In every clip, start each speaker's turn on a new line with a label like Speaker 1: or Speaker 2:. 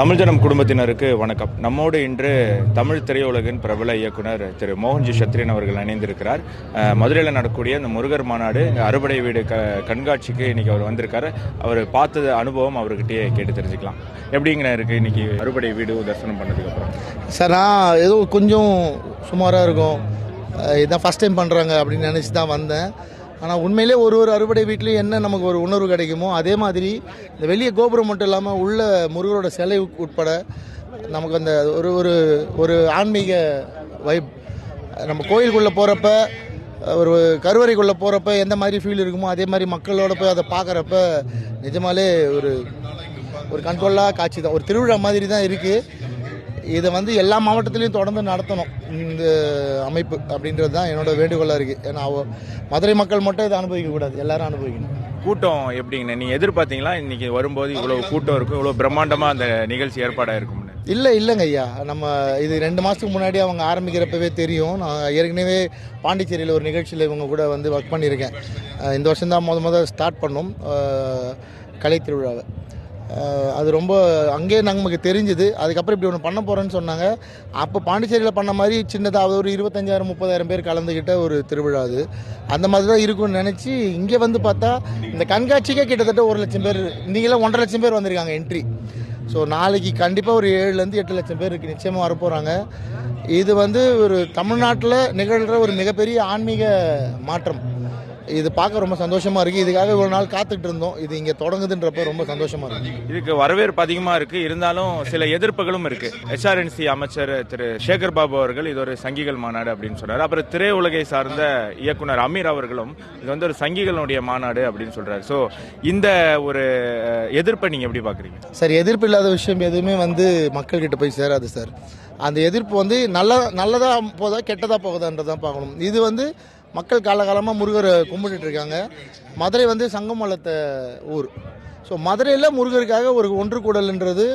Speaker 1: தமிழ் ஜனம் குடும்பத்தினருக்கு வணக்கம். நம்மோடு இன்று தமிழ் திரையுலகின் பிரபல இயக்குனர் திரு மோகன்ஜி சத்ரியன் அவர்கள் இணைந்திருக்கிறார். மதுரையில் நடக்கக்கூடிய இந்த முருகர் மாநாடு அறுபடை வீடு க கண்காட்சிக்கு இன்னைக்கு அவர் வந்திருக்காரு. அவர் பார்த்தது அனுபவம் அவர்கிட்டயே கேட்டு தெரிஞ்சுக்கலாம். எப்படிங்கண்ணா இருக்கு இன்னைக்கு அறுபடை வீடு தரிசனம் பண்ணதுக்கு அப்புறம்?
Speaker 2: சார் நான் ஏதோ கொஞ்சம் சுமாராக இருக்கும். இதான் ஃபஸ்ட் டைம் பண்ணுறாங்க அப்படின்னு நினச்சி தான் வந்தேன். ஆனால் உண்மையிலே ஒரு ஒரு அறுபடை வீட்லேயும் என்ன நமக்கு ஒரு உணர்வு கிடைக்குமோ அதே மாதிரி இந்த வெளியே கோபுரம் மட்டும் இல்லாமல் உள்ள முருகரோட சிலை உட்பட நமக்கு அந்த ஒரு ஒரு ஒரு ஆன்மீக வைப் நம்ம கோயிலுக்குள்ளே போகிறப்ப ஒரு கருவறைக்குள்ளே போகிறப்ப எந்த மாதிரி ஃபீல் இருக்குமோ அதே மாதிரி மக்களோட போய் அதை பார்க்குறப்ப நிஜமாலே ஒரு ஒரு கண்கொள்ளா காட்சி தான். ஒரு திருவிழா மாதிரி தான் இருக்குது இதை வந்து எல்லா மாவட்டத்திலையும் தொடர்ந்து நடத்தணும். இந்த அமைப்பு அப்படின்றது தான் என்னோட வேண்டுகோளாக இருக்குது ஏன்னா மதுரை மக்கள் மட்டும் இதை அனுபவிக்க கூடாது. எல்லாரும் அனுபவிக்கணும்.
Speaker 1: கூட்டம் எப்படிங்கண்ணா? நீங்க எதிர்பார்த்தீங்களா? இன்னைக்கு வரும்போது இவ்வளவு கூட்டம் இருக்கும் இவ்வளவு பிரம்மாண்டமா அந்த நிகழ்ச்சி ஏற்பாடா இருக்கும்னு?
Speaker 2: இல்லை இல்லைங்க ஐயா. நம்ம இது ரெண்டு மாதத்துக்கு முன்னாடி அவங்க ஆரம்பிக்கிறப்பவே தெரியும். நான் ஏற்கனவே பாண்டிச்சேரியில் ஒரு நிகழ்ச்சியில் இவங்க கூட வந்து ஒர்க் பண்ணியிருக்கேன். இந்த வருஷம் தான் முத முத ஸ்டார்ட் பண்ணோம் கலை திருவிழாவை. அது ரொம்ப அங்கேயே நமக்கு தெரிஞ்சுது. அதுக்கப்புறம் இப்படி ஒன்று பண்ண போகிறேன்னு சொன்னாங்க. அப்போ பாண்டிச்சேரியில் பண்ண மாதிரி சின்னதாக ஒரு இருபத்தஞ்சாயிரம் முப்பதாயிரம் பேர் கலந்துக்கிட்ட ஒரு திருவிழா அது. அந்த மாதிரி தான் இருக்கும்னு நினச்சி இங்கே வந்து பார்த்தா இந்த கண்காட்சிக்கே கிட்டத்தட்ட ஒரு லட்சம் பேர் இன்றைக்கெல்லாம் ஒன்றரை லட்சம் பேர் வந்திருக்காங்க என்ட்ரி ஸோ நாளைக்கு கண்டிப்பாக ஒரு ஏழுலேருந்து எட்டு லட்சம் பேருக்கு நிச்சயமாக வரப்போகிறாங்க இது வந்து ஒரு தமிழ்நாட்டில் நிகழ்கிற ஒரு மிகப்பெரிய ஆன்மீக மாற்றம். இது பார்க்க ரொம்ப சந்தோஷமாக இருக்குது இதுக்காக ஒரு நாள் காத்துக்கிட்டு இருந்தோம். இது இங்கே தொடங்குதுன்றப்ப ரொம்ப சந்தோஷமாக இருக்குது
Speaker 1: இதுக்கு வரவேற்பு அதிகமா இருக்கு. இருந்தாலும் சில எதிர்ப்புகளும் இருக்கு. எஸ்ஆர்என்சி அமைச்சர் திரு சேகர் பாபு அவர்கள் இது ஒரு சங்கிகள் மாநாடு அப்படின்னு சொன்னார் அப்புறம் திரையுலகை சார்ந்த இயக்குனர் அமீர் அவர்களும் இது வந்து ஒரு சங்கிகளுடைய மாநாடு அப்படின்னு சொல்றாரு. ஸோ இந்த ஒரு எதிர்ப்பை நீங்க எப்படி பாக்குறீங்க
Speaker 2: சார் எதிர்ப்பு இல்லாத விஷயம் எதுவுமே வந்து மக்கள்கிட்ட போய் சேராது சார். அந்த எதிர்ப்பு வந்து நல்ல நல்லதாக போதா கெட்டதாக போகுதான்றதான் பார்க்கணும். இது வந்து மக்கள் காலகாலமாக முருகரை கும்பிட்டுட்டு இருக்காங்க. மதுரை வந்து சங்கம் ஊர். ஸோ மதுரையில் முருகருக்காக ஒரு ஒன்று கூடல்ன்றது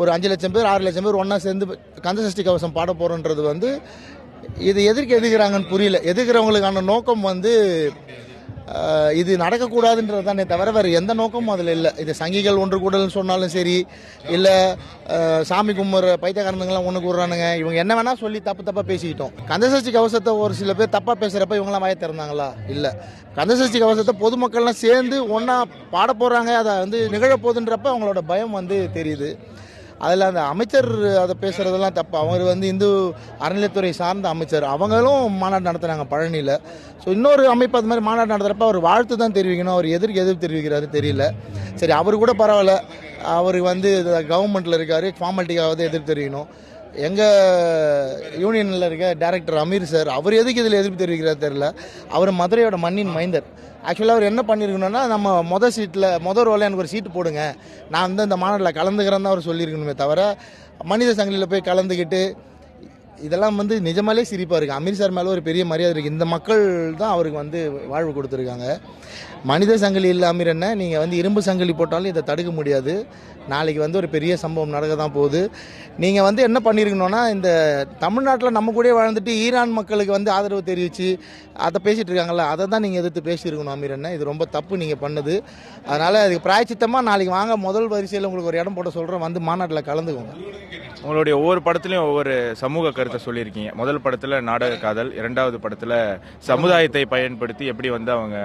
Speaker 2: ஒரு அஞ்சு லட்சம் பேர் ஆறு லட்சம் பேர் ஒன்றா சேர்ந்து கந்தசஷ்டி கவசம் பாட போகிறோன்றது வந்து இது எதிர்க்கு எதுகிறாங்கன்னு புரியல. எதுக்குறவங்களுக்கான நோக்கம் வந்து இது நடக்கக்கூடாதுன்றது தானே தவிர வேறு எந்த நோக்கமும் அதில் இல்லை. இது சங்கிகள் ஒன்று கூடல்னு சொன்னாலும் சரி இல்லை சாமி கும்புற பைத்தியக்காரனுங்களாம் ஒன்று கூடுறானுங்க. இவங்க என்ன வேணால் சொல்லி தப்பு தப்பாக பேசிக்கிட்டோம். கந்தசஷ்டி கவசத்தை ஒரு சில பேர் தப்பாக பேசுகிறப்ப இவங்களாம் வாய திறந்தாங்களா? இல்லை. கந்தசஷ்டி கவசத்தை பொதுமக்கள்லாம் சேர்ந்து ஒன்றா பாட போகிறாங்க அதை வந்து நிகழப்போகுதுன்றப்ப அவங்களோட பயம் வந்து தெரியுது. அதில் அந்த அமைச்சர் அதை பேசுகிறதெல்லாம் தப்பு. அவர் வந்து இந்து அறநிலைத்துறை சார்ந்த அமைச்சர். அவங்களும் மாநாடு நடத்துகிறாங்க பழனியில். ஸோ இன்னொரு அமைப்பு அது மாதிரி மாநாடு நடத்துகிறப்ப அவர் வாழ்த்து தான் தெரிவிக்கணும். அவர் எதிர்க்கு எதிர்ப்பு தெரிவிக்கிறாரு தெரியல. சரி அவர் கூட பரவாயில்ல. அவர் வந்து கவர்மெண்ட்டில் இருக்கார். ஃபார்மாலிட்டிக்காவது எதிர்ப்பு தெரிவிக்கணும். எங்கள் யூனியனில் இருக்க டைரக்டர் அமீர் சார் அவர் எதுக்கு இதில் எதிர்ப்பு தெரிவிக்கிறார் தெரியல. அவர் மதுரையோட மண்ணின் மைந்தர். ஆக்சுவலாக அவர் என்ன பண்ணியிருக்கணும்னா நம்ம மொதல் சீட்டில் மொதல் ரோவில் எனக்கு ஒரு சீட்டு போடுங்க. நான் வந்து இந்த மாநாட்டில் கலந்துக்கிறேன்னு தான் அவர் சொல்லியிருக்கணுமே தவிர மனித சங்கிலியில் போய் கலந்துக்கிட்டு இதெல்லாம் வந்து நிஜமாலே சிரிப்பாக இருக்குது அமீர் சார் மேலே ஒரு பெரிய மரியாதை இருக்குது இந்த மக்கள் தான் அவருக்கு வந்து வாழ்வு கொடுத்துருக்காங்க. மனித சங்கிலி இல்லை அமீர் என்ன? நீங்கள் வந்து இரும்பு சங்கிலி போட்டாலும் இதை தடுக்க முடியாது. நாளைக்கு வந்து ஒரு பெரிய சம்பவம் நடக்க தான் போகுது. நீங்கள் வந்து என்ன பண்ணியிருக்கணும்னா இந்த தமிழ்நாட்டில் நம்ம கூட வாழ்ந்துட்டு ஈரான் மக்களுக்கு வந்து ஆதரவு தெரிவித்து அதை பேசிகிட்டு இருக்காங்கல்ல அதை தான் நீங்கள் எதிர்த்து பேசியிருக்கணும் அமீர் என்ன இது ரொம்ப தப்பு நீங்கள் பண்ணது. அதனால் அதுக்கு பிராய்ச்சித்தமாக நாளைக்கு வாங்க. முதல் வரிசையில் உங்களுக்கு ஒரு இடம் போட சொல்கிறேன் வந்து மாநாட்டில் கலந்துக்கோங்க.
Speaker 1: உங்களுடைய ஒவ்வொரு படத்துலயும் ஒவ்வொரு சமூக கருத்தை சொல்லியிருக்கீங்க. முதல் படத்துல நாடக காதல் இரண்டாவது படத்துல சமுதாயத்தை பயன்படுத்தி எப்படி வந்து அவங்க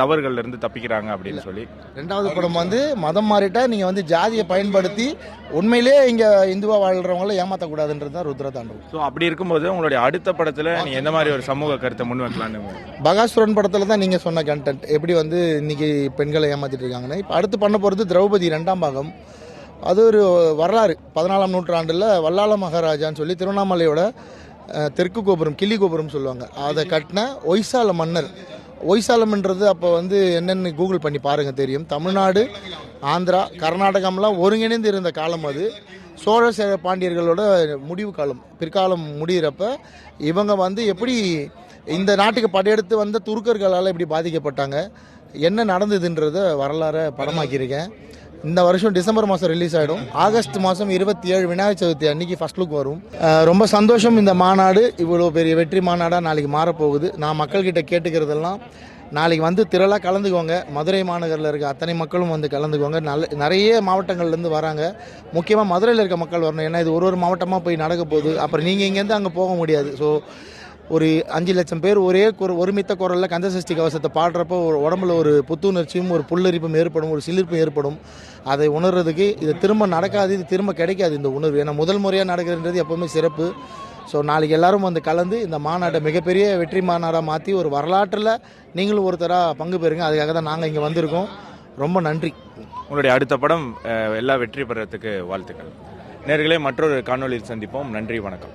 Speaker 1: தவறுகள்ல இருந்து தப்பிக்கிறாங்க அப்படின்னு சொல்லி.
Speaker 2: ரெண்டாவது படம் வந்து மதம் மாறிட்டா நீங்கள் வந்து ஜாதியை பயன்படுத்தி உண்மையிலே இங்கே இந்துவா வாழ்கிறவங்கள ஏமாற்றக்கூடாதுன்றது தான் ருத்ர தாண்டவம்
Speaker 1: ஸோ அப்படி இருக்கும்போது உங்களுடைய அடுத்த படத்துல நீ எந்த மாதிரி ஒரு சமூக கருத்தை முன் வைக்கலாம்னு
Speaker 2: பகாசுரன் படத்தில் தான் நீங்கள் சொன்ன கண்டென்ட் எப்படி வந்து இன்னைக்கு பெண்களை ஏமாத்திட்டு இருக்காங்கன்னு இப்போ அடுத்து பண்ண போகிறது திரௌபதி ரெண்டாம் பாகம். அது ஒரு வரலாறு. பதினாலாம் நூற்றாண்டில் வல்லாள மகாராஜான்னு சொல்லி திருவண்ணாமலையோட தெற்கு கோபுரம் கிள்ளி கோபுரம் சொல்லுவாங்க. அதை கட்டின ஒய்சால மன்னர். ஒய்சாலம்ன்றது அப்போ வந்து என்னென்னு கூகுள் பண்ணி பாருங்கள் தெரியும். தமிழ்நாடு ஆந்திரா கர்நாடகம்லாம் ஒருங்கிணைந்து இருந்த காலம் அது. சோழ சேர பாண்டியர்களோட முடிவு காலம் பிற்காலம் முடிகிறப்ப இவங்க வந்து எப்படி இந்த நாட்டுக்கு படையெடுத்து வந்த துருக்கர்களால் எப்படி பாதிக்கப்பட்டாங்க என்ன நடந்ததுன்றத வரலாறை படமாக்கியிருக்கேன். இந்த வருஷம் டிசம்பர் மாதம் ரிலீஸ் ஆகிடும் ஆகஸ்ட் மாதம் இருபத்தி ஏழு விநாயகர் சதுர்த்தி அன்னைக்கு ஃபர்ஸ்ட் லுக் வரும். ரொம்ப சந்தோஷம் இந்த மாநாடு. இவ்வளோ பெரிய வெற்றி மாநாடாக நாளைக்கு மாறப்போகுது. நான் மக்கள்கிட்ட கேட்டுக்கிறதெல்லாம் நாளைக்கு வந்து திரளாக கலந்துக்கோங்க. மதுரை மாநகரில் இருக்க அத்தனை மக்களும் வந்து கலந்துக்கோங்க. நல்ல நிறைய மாவட்டங்கள்லேருந்து வராங்க. முக்கியமாக மதுரையில் இருக்க மக்கள் வரணும். ஏன்னா இது ஒரு ஒரு மாவட்டமாக போய் நடக்க போகுது. அப்புறம் நீங்கள் இங்கேருந்து அங்கே போக முடியாது. ஸோ ஒரு அஞ்சு லட்சம் பேர் ஒரே ஒரு ஒருமித்த குரலில் கந்தசஷ்டி கவசத்தை பாடுறப்போ ஒரு உடம்புல ஒரு புத்துணர்ச்சியும் ஒரு புல்லரிப்பும் ஏற்படும் ஒரு சிலிர்ப்பும் ஏற்படும். அதை உணர்றதுக்கு இது திரும்ப நடக்காது இது திரும்ப கிடைக்காது இந்த உணர்வு. ஏன்னா முதல் முறையாக நடக்கிறதுன்றது எப்போவுமே சிறப்பு. ஸோ நாளைக்கு எல்லாரும் வந்து கலந்து இந்த மாநாட்டை மிகப்பெரிய வெற்றி மாநாடாக மாற்றி ஒரு வரலாற்றில் நீங்களும் ஒருத்தராக பங்கு பெறுங்க. அதுக்காக தான் நாங்கள் இங்கே வந்திருக்கோம். ரொம்ப நன்றி.
Speaker 1: உங்களுடைய அடுத்த படம் எல்லா எல்லாம் வெற்றி பெறத்துக்கு வாழ்த்துக்கள். நேர்களே மற்றொரு காணொளியில் சந்திப்போம். நன்றி வணக்கம்.